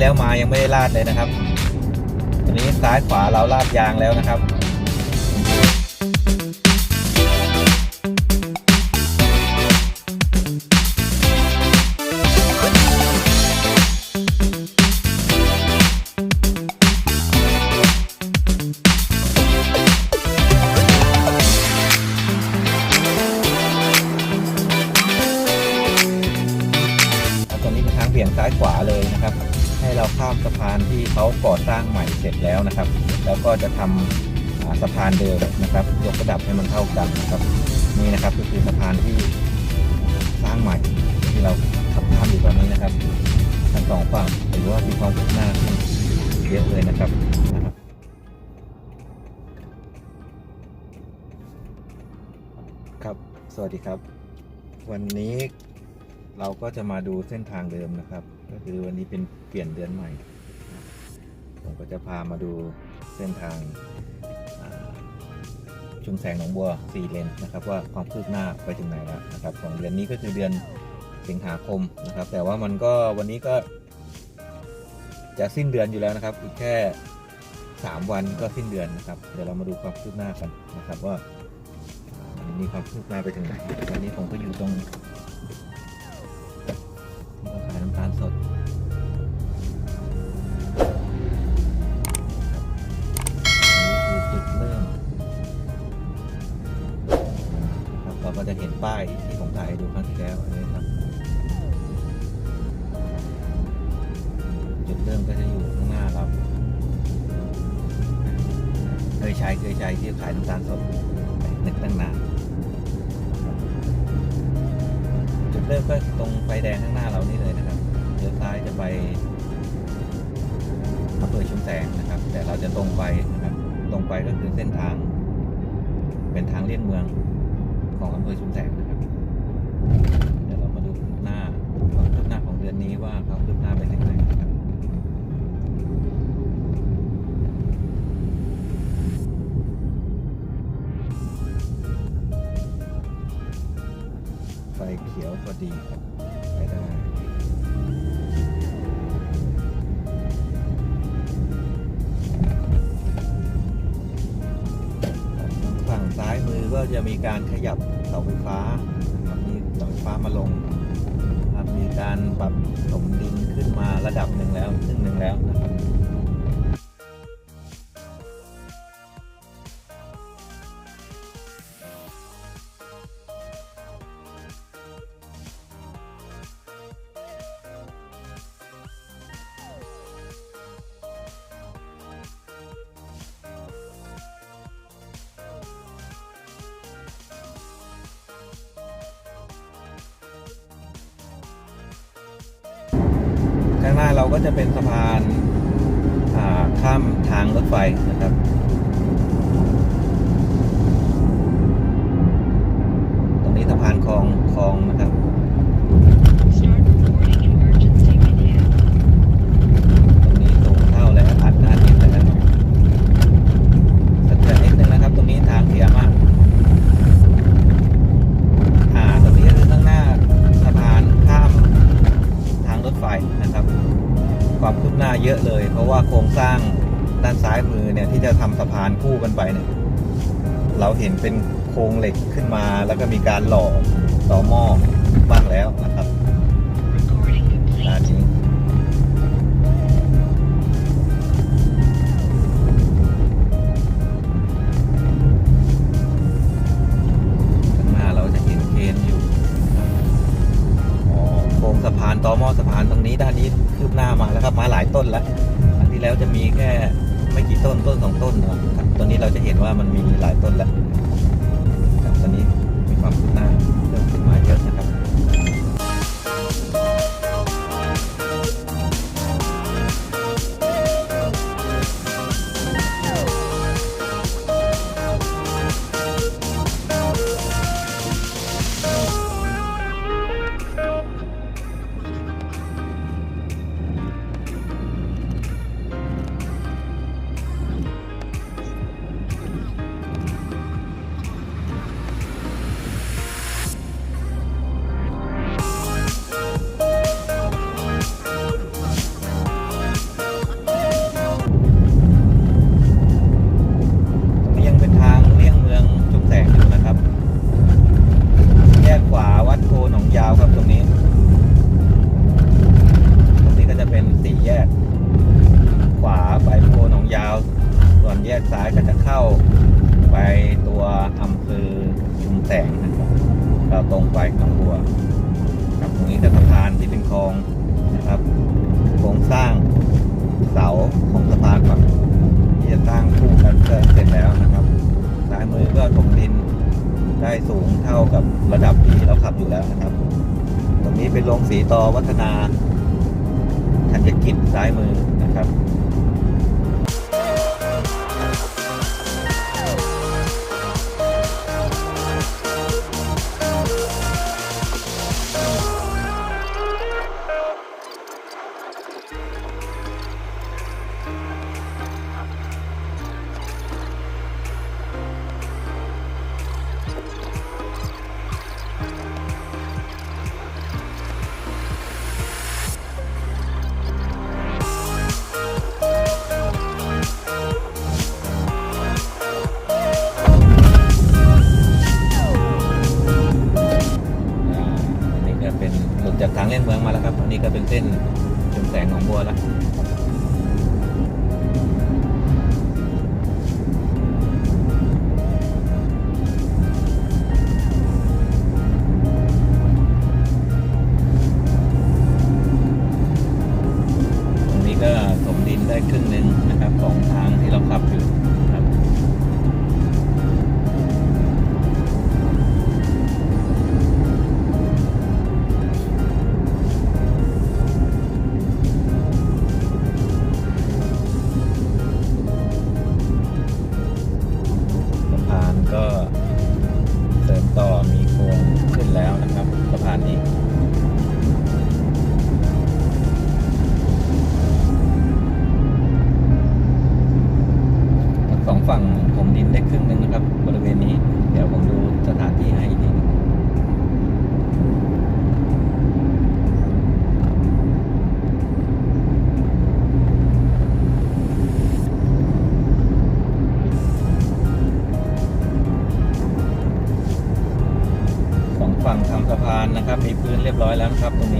แล้วมายังไม่ได้ลาดเลยนะครับวันนี้ซ้ายขวาเราลาดยางแล้วนะครับ จะทำอ่าสะพานเดิมนะครับ ยกระดับให้มันเท่ากันนะครับนี่นะครับก็คือสะพานที่สร้างใหม่ที่เราขับข้ามอยู่ตอนนี้นะครับทั้งสองฝั่งถือว่ามีความคืบหน้าเยอะเลยนะครับครับ สวัสดีครับ วันนี้เราก็จะมาดูเส้นทางเดิมนะครับ ก็คือวันนี้เป็นเปลี่ยนเดือนใหม่ ผมก็จะพามาดู ส้นทางชุมแสงหนองบัวสี่เลนนะครับว่าความคืบหน้าไปถึงไหนแล้วนะครับของเดือนนี้ก็คือเดือนสิงหาคมนะครับ แต่ว่ามันก็วันนี้ก็จะสิ้นเดือนอยู่แล้วนะครับ อีกแค่สามวันก็สิ้นเดือนนะครับ เดี๋ยวเรามาดูความคืบหน้ากันนะครับว่ามันมีความคืบหน้าไปถึงไหนตอนนี้ผมก็อยู่ตรงที่เขาขายน้ำตาลสด ก็จะเห็นป้ายที่ผมถ่ายให้ดูครั้งที่แล้วนนี้ครับ จุดเริ่มก็จะอยู่ข้างหน้าเราเคยใช้เคยใช้ที่ขายน้ำตาลสดนึกตั้งนานจุดเริ่มก็ตรงไฟแดงข้างหน้าเรานี่เลยนะครับเลี้ยวซ้ายจะไปอำเภอชุมแสงนะครับ แต่เราจะตรงไปนะครับ ตรงไปก็คือเส้นทาง เป็นทางเลี่ยงเมือง ของอำเภอชุมแสงนะครับ เดี๋ยวเรามาดูหน้าความคืบหน้าของเดือนนี้ว่าความคืบหน้าไปถึงไหนครับไฟเขียวพอดีครับไปได้ ก็จะมีการขยับเสาไฟฟ้านะครับมีเสาไฟฟ้ามาลงนะครับมีการปรับถมดินขึ้นมาระดับหนึ่งแล้วครึ่งหนึ่งแล้วนะครับ การาข้ามทางรถไฟนะครับตรงนี้สะพานคลองคลองนะครับานคู่กันไปเนี่ยเราเห็นเป็นโครงเหล็กขึ้นมา แล้วก็มีการหล่อต่อหม้อบ้างแล้วนะครับ จะเห็นว่ามันมีหลายต้นแล้ว ทิศซ้ายมือนะครับ เรียบร้อยแล้วครับตรงนี้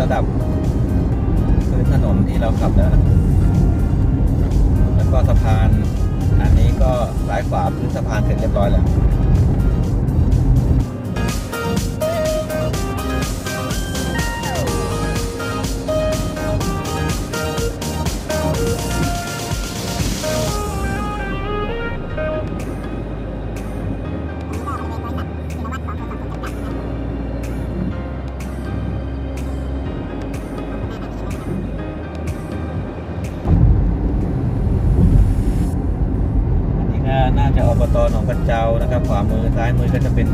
ระดับพื้นถนนที่เราขับแล้วนะแล้วก็สะพานอันนี้ก็ซ้ายขวาพื้นสะพานเสร็จเรียบร้อยแล้ว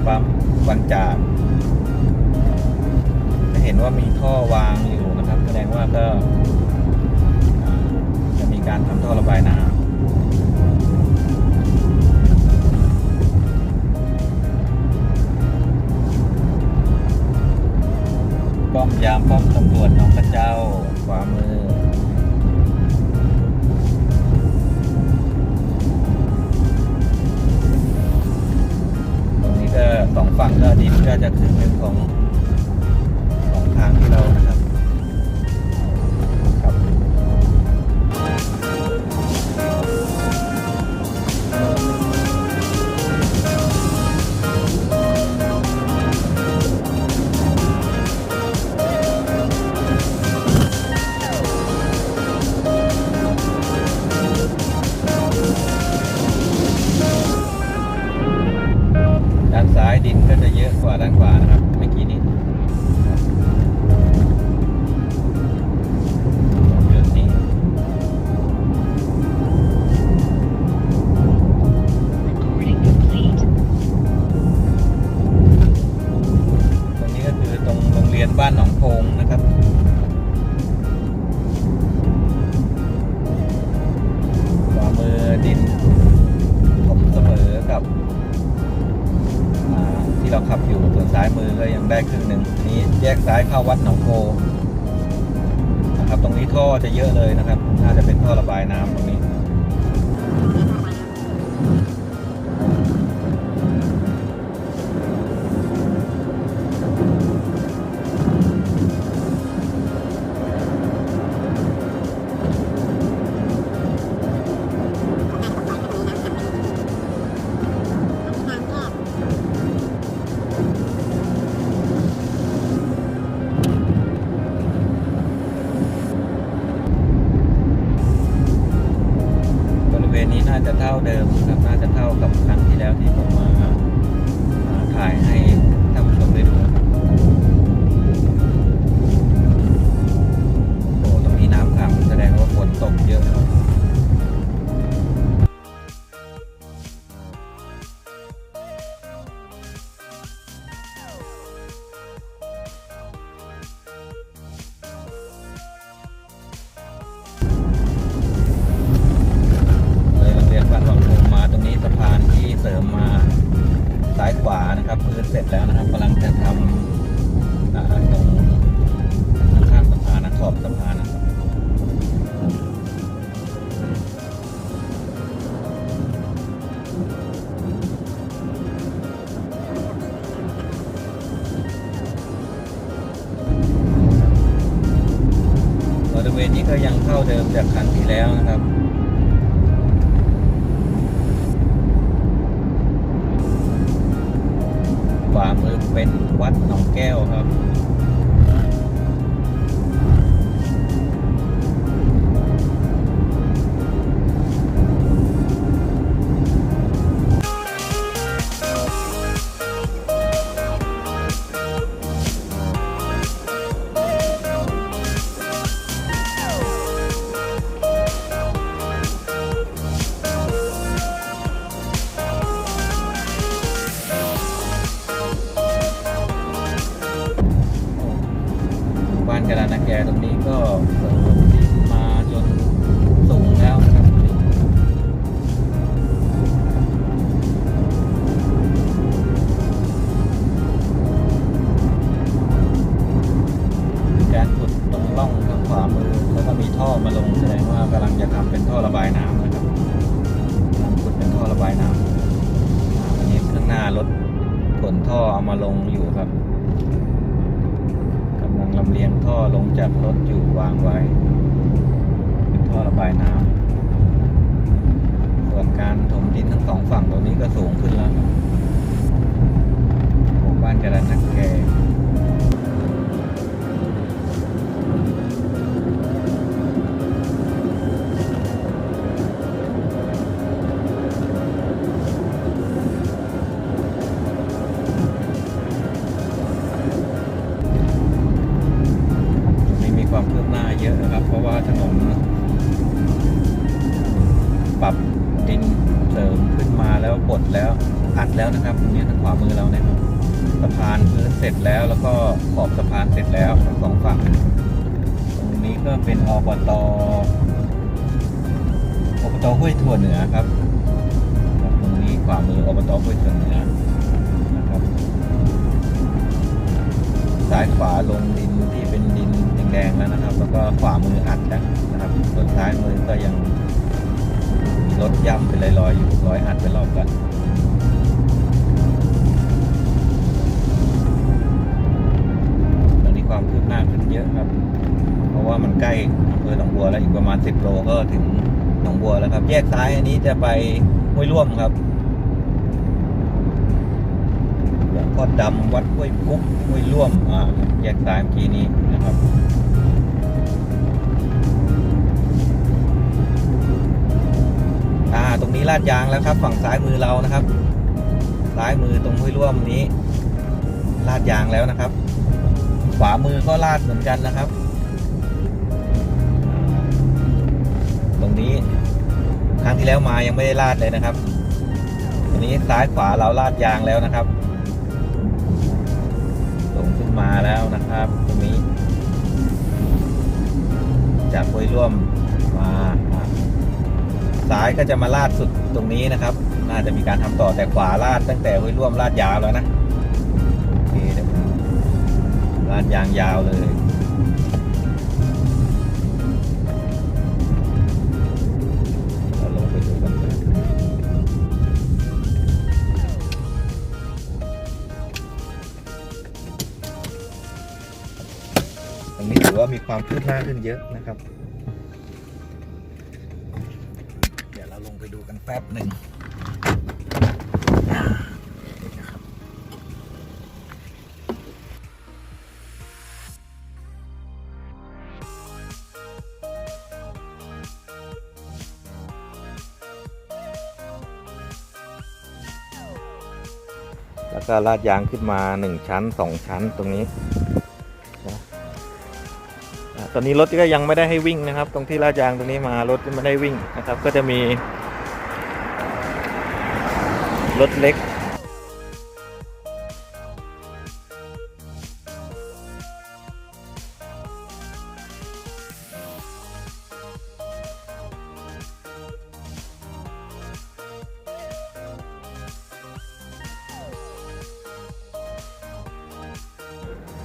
ปั๊มบางจากจะเห็นว่ามีท่อวางอยู่นะครับ แสดงว่าก็ จะมีการทำท่อระบายน้ำ ด้านซ้ายดินก็จะเยอะกว่าด้านขวานะครับเมื่อกี้นี้ ลงท่อลงจากรถอยู่วางไว้เป็นท่อระบายน้ำส่วนการถมดินทั้งสองฝั่งตรงนี้ก็สูงขึ้นแล้วครับหมู่บ้านจรัญนักแก อบตอบตห้วยถั่วเหนือครับตรงนี้ขวามืออบตห้วยถั่วเหนือนะครับซ้ายขวาลงดินที่เป็นดินแดงๆแล้วนะครับ แล้วก็ขวามืออัดแล้วนะครับ ส่วนซ้ายมือก็ยังมีรถย่ำเป็นลอยๆอยู่ร้อยอัดเป็นรอบกันตอนนี้ความคืบหน้าขึ้นเยอะครับ เพราะว่ามันใกล้ำเภอหนองบัวแล้วอีกประมาณ 10 โลก็ถึงหนองบัวแล้วครับ แยกซ้ายอันนี้จะไปห้วยร่วมครับหลวงพ่อดำวัดห้วยปุ๊กห้วยร่วมอ่าแยกซ้ายเมื่อกี้นี้นะครับอ่าตรงนี้ลาดยางแล้วครับ ฝั่งซ้ายมือเรานะครับซ้ายมือตรงห้วยร่วมนี้ ลาดยางแล้วนะครับ ขวามือก็ลาดเหมือนกันนะครับ ตรงนี้ ครั้งที่แล้วมายังไม่ได้ลาดเลยนะครับตรงนี้ซ้ายขวาเราลาดยางแล้วนะครับลงขึ้นมาแล้วนะครับ ตรงนี้ จากห้วยร่วมมาซ้ายก็จะมาลาดสุดตรงนี้นะครับ น่าจะมีการทำต่อแต่ขวาลาดตั้งแต่ห้วยร่วมลาดยาวแล้วนะโอเคเดี๋ยวผมลลาดยางยาวเลย อว่ามีความคืบหน้าขึ้นเยอะนะครับ เดี๋ยวเราลงไปดูกันแป๊บหนึ่งแล้วก็ลาดยางขึ้นมาหนึ่งชั้นสองชั้นตรงนี้ ตอนนี้รถก็ยังไม่ได้ให้วิ่งนะครับ ตรงที่ลาดยางตรงนี้มารถยังไม่ได้วิ่งนะครับ ก็จะมี รถเล็ก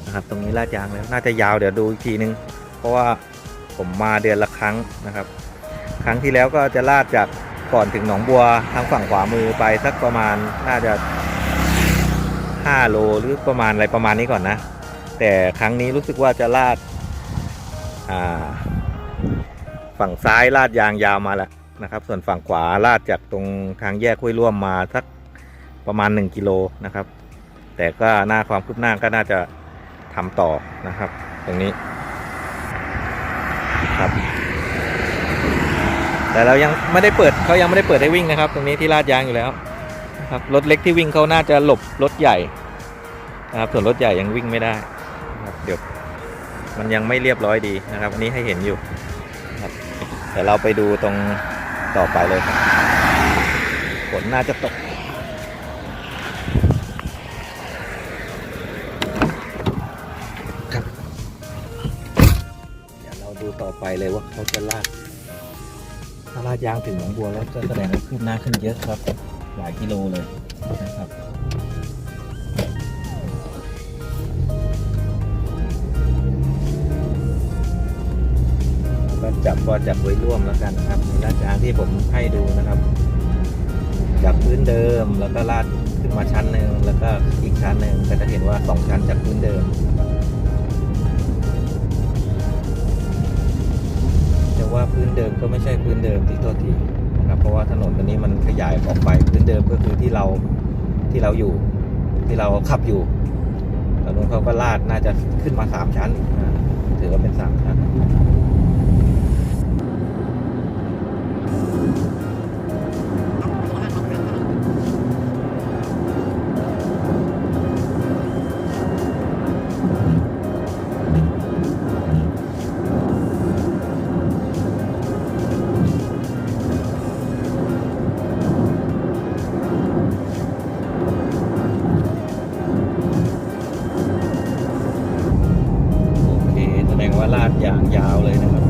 นะครับ ตรงนี้ลาดยางแล้ว น่าจะยาวเดี๋ยวดูอีกทีนึง ราะว่าผมมาเดือนละครั้งนะครับ ครั้งที่แล้วก็จะลาดจากก่อนถึงหนองบัวทางฝั่งขวามือไปสักประมาณน่าจะ 5 โลหรือประมาณอะไรประมาณนี้ก่อนนะ แต่ครั้งนี้รู้สึกว่าจะลาดฝั่งซ้ายลาดยางยาวมาแล้วนะครับ ส่วนฝั่งขวาลาดจากตรงทางแยกห้วยร่วมมาสักประมาณ 1 กิโลนะครับ แต่ก็หน้าความคืบหน้าก็น่าจะทำต่อนะครับ ตรงนี้ครับ แต่เรายังไม่ได้เปิดเขายังไม่ได้เปิดให้วิ่งนะครับ ตรงนี้ที่ลาดยางอยู่แล้วนะครับรถเล็กที่วิ่งเขาน่าจะหลบรถใหญ่นะครับส่วนรถใหญ่ยังวิ่งไม่ได้นะครับเดี๋ยวมันยังไม่เรียบร้อยดีนะครับอันนี้ให้เห็นอยู่นะครับเดี๋ยวเราไปดูตรงต่อไปเลยครับฝนน่าจะตกเดี๋ยวเราดูต่อไปเลยว่าเขาจะลาด ดยางถึงหนองบัวแล้วจะแสดงว่าคืบหน้าขึ้นเยอะครับ หลายกิโลเลยนะครับก็จับก็จับไว้ร่วมแล้วกันนะครับในลาดยางที่ผมให้ดูนะครับจากพื้นเดิมแล้วก็ลาดขึ้นมาชั้นหนึ่งแล้วก็อีกชั้นหนึ่งก็จะเห็นว่าสองชั้นจากพื้นเดิมนะครับ ว่าพื้นเดิมก็ไม่ใช่พื้นเดิมที่ตัวทีนะครับเพราะว่าถนนตัวนี้มันขยายออกไปพื้นเดิมก็คือที่เราที่เราอยู่ ที่เราขับอยู่ถนนเขาก็ลาดน่าจะขึ้นมาสามชั้นถือว่าเป็นสามชั้น ว่าลาดยางยาวเลยนะครับ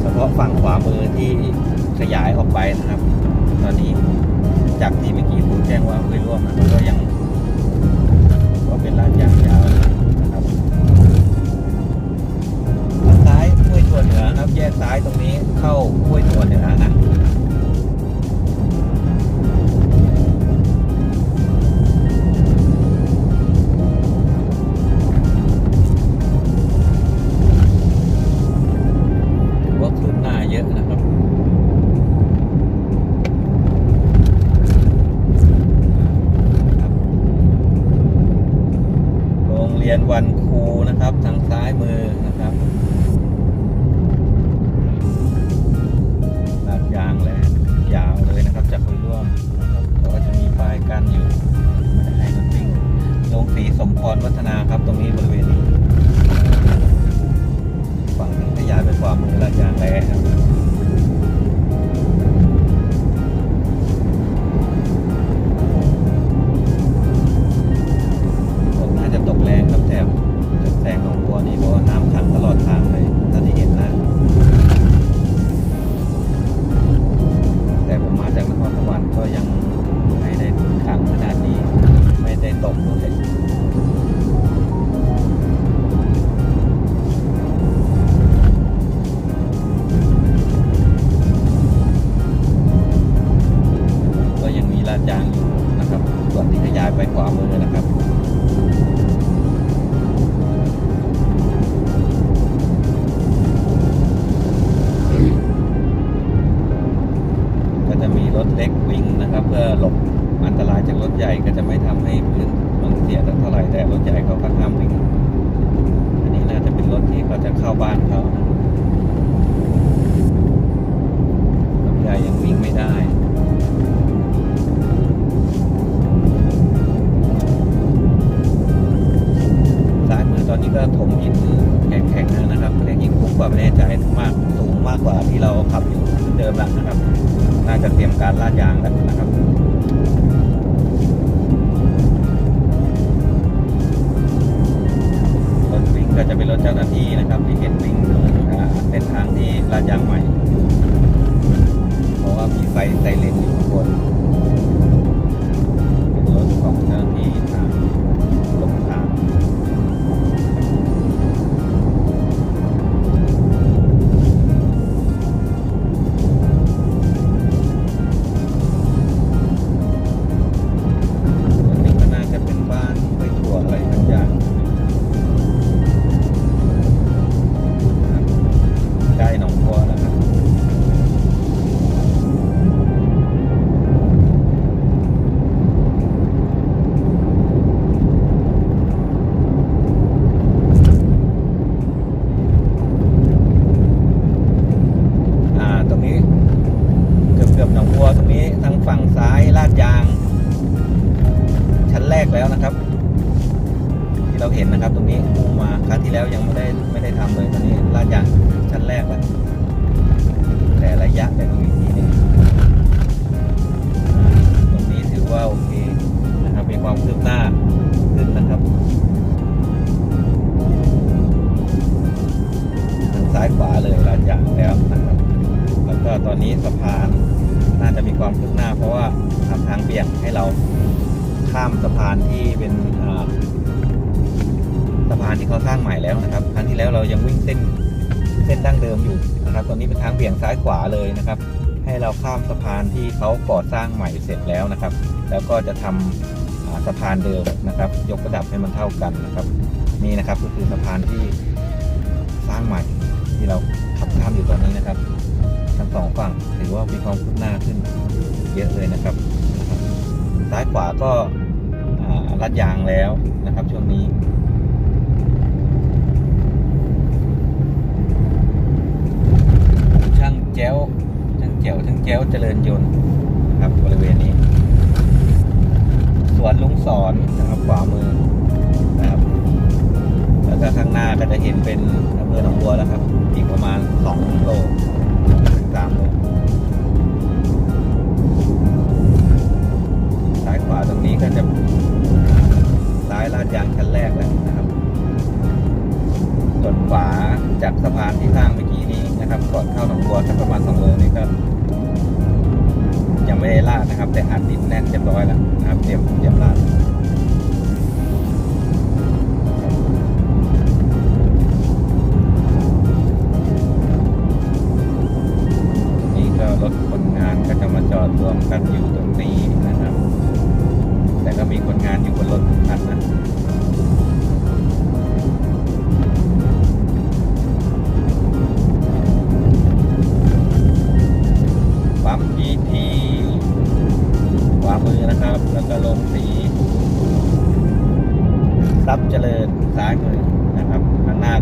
เฉพาะฝั่งขวามือที่ขยายออกไปนะครับ ตอนนี้จากที่เมื่อกี้ผมแจ้งว่าไม่ร่วมนะก็ยังก็เป็นลาดยางยาวนะครับทางซ้ายห้วยถั่วเหนือครับ แยกซ้ายตรงนี้เข้าห้วยถั่วเหนือนะ ไปขวามือนะครับ ให้เราข้ามสะพานที่เขาก่อสร้างใหม่เสร็จแล้วนะครับ แล้วก็จะทำอ่าสะพานเดิมนะครับ ยกระดับให้มันเท่ากันนะครับ นี่นะครับก็คือสะพานที่สร้างใหม่ที่เราขับข้ามอยู่ตอนนี้นะครับทั้งสองฝั่งถือว่ามีความคืบหน้าขึ้นเยอะเลยนะครับ ซ้ายขวาก็อ่าลัดยางแล้วนะครับ ช่วงนี้ช่างแจ้วช่า จ๋วช่างแจ้วเจริญยนต์นะครับบริเวณนี้ สวนลุงสอนนะครับขวามือนะครับแล้วก็ข้างหน้าก็จะเห็นเป็นอำเภอหนองบัวแล้วครับ อีกประมาณ2โลถึง3โลซ้ายขวาตรงนี้ก็จะซ้ายลาดยางชั้นแรกแล้วนะครับส่วนขวาจากสะพานที่สร้างเมื่อกี้นี้นะครับ ก่อนเข้าหนองบัวสักประมาณ2โลนี่ก็ ยังไม่ได้ลาดนะครับ แต่อัดดินแน่นเรียบร้อยแล้วนะครับเตรียมเตรียมลาด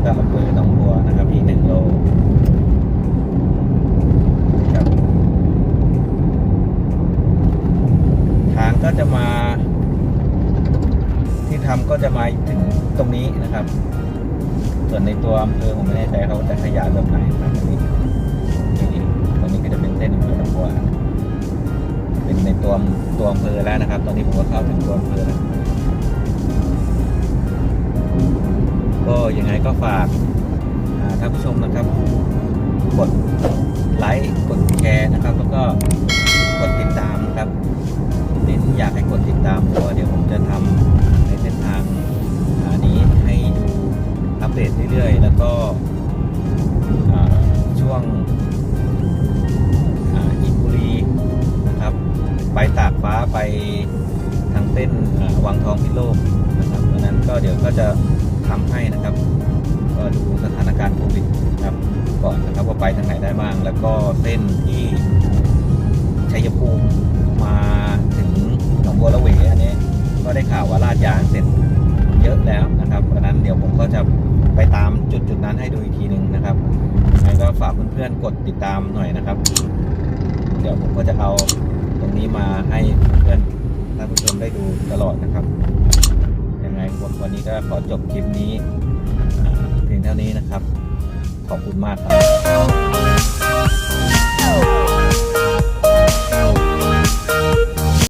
ก็อำเภอหนองบัวนะครับอีกหนึ่งโลครับทางก็จะมา ที่ทำก็จะมาถึงตรงนี้นะครับ ส่วนในตัวอำเภอผมไม่แน่ใจเขาจะขยายแบบไหนนะครับตรงนี้ตรงนี้ก็จะเป็นเส้นอำเภอหนองบัวเป็นในตัวตัวอำเภอแล้วนะครับ ตอนนี้ผมก็เข้าถึงตัวอำเภอแล้ว ก็ยังไงก็ฝากท่านผู้ชมนะครับ กดไลค์กดแชร์นะครับ แล้วก็กดติดตามนะครับเน้นอยากให้กดติดตามเพราะว่าเดี๋ยวผมจะทำในเส้นทางอ่านี้ให้ดูอัปเดตเรื่อยๆ แล้วก็ช่วงอินบุรีนะครับ ไปตากฟ้าไปทางเส้นวังทองพิโลกนะครับเพราะนั้นก็เดี๋ยวก็จะ ทำให้นะครับก็ดูสถานการณ์โควิดนะครับก่อนนะครับว่าไปทางไหนได้บ้าง แล้วก็เส้นที่ชัยภูมิมาถึงหนองบัวระเวอันนี้ก็ได้ข่าวว่าลาดยางเสร็จเยอะแล้วนะครับเพราะนั้นเดี๋ยวผมก็จะไปตามจุดจุดๆนั้นให้ดูอีกทีหนึ่งนะครับยังไงก็ฝากเพื่อนๆกดติดตามหน่อยนะครับ เดี๋ยวผมก็จะเอาตรงนี้มาให้เพื่อนท่านผู้ชมได้ดูตลอดนะครับ ผมวันนี้ก็ขอจบคลิปนี้เพียงเท่านี้นะครับ ขอบคุณมากครับ